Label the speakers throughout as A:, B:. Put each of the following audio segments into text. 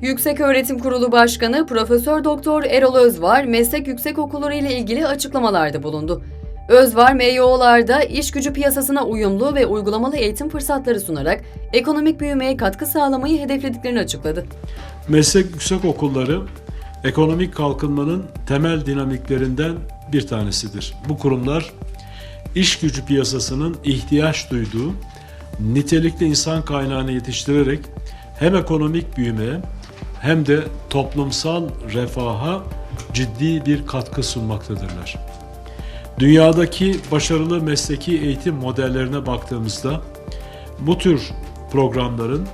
A: Yükseköğretim Kurulu Başkanı Profesör Doktor Erol Özvar meslek yüksekokulları ile ilgili açıklamalarda bulundu. Özvar MYO'larda iş gücü piyasasına uyumlu ve uygulamalı eğitim fırsatları sunarak ekonomik büyümeye katkı sağlamayı hedeflediklerini açıkladı.
B: Meslek yüksek okulları ekonomik kalkınmanın temel dinamiklerinden bir tanesidir. Bu kurumlar iş gücü piyasasının ihtiyaç duyduğu nitelikli insan kaynağını yetiştirerek hem ekonomik büyümeye hem de toplumsal refaha ciddi bir katkı sunmaktadırlar. Dünyadaki başarılı mesleki eğitim modellerine baktığımızda bu tür programların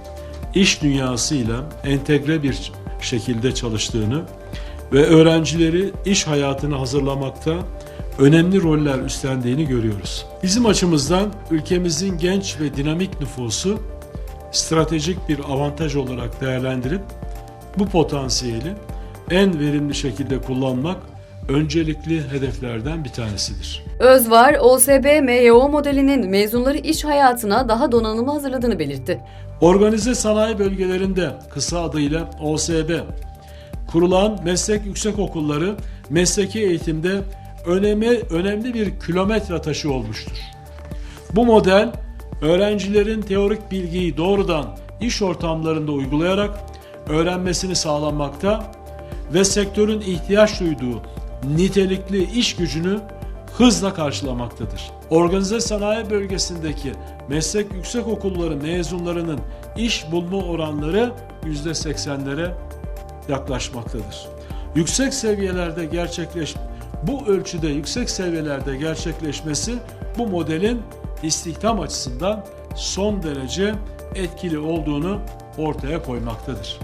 B: iş dünyasıyla entegre bir şekilde çalıştığını ve öğrencileri iş hayatına hazırlamakta önemli roller üstlendiğini görüyoruz. Bizim açımızdan ülkemizin genç ve dinamik nüfusu stratejik bir avantaj olarak değerlendirip bu potansiyeli en verimli şekilde kullanmak öncelikli hedeflerden bir tanesidir.
A: Özvar, OSB MYO modelinin mezunları iş hayatına daha donanımlı hazırladığını belirtti.
B: Organize sanayi bölgelerinde kısa adıyla OSB kurulan meslek yüksek okulları mesleki eğitimde önemi, önemli bir kilometre taşı olmuştur. Bu model öğrencilerin teorik bilgiyi doğrudan iş ortamlarında uygulayarak öğrenmesini sağlamakta ve sektörün ihtiyaç duyduğu nitelikli iş gücünü hızla karşılamaktadır. Organize sanayi bölgesindeki meslek yüksek okulları mezunlarının iş bulma oranları %80'lere yaklaşmaktadır. Yüksek seviyelerde gerçekleş bu ölçüde yüksek seviyelerde gerçekleşmesi bu modelin istihdam açısından son derece etkili olduğunu ortaya koymaktadır.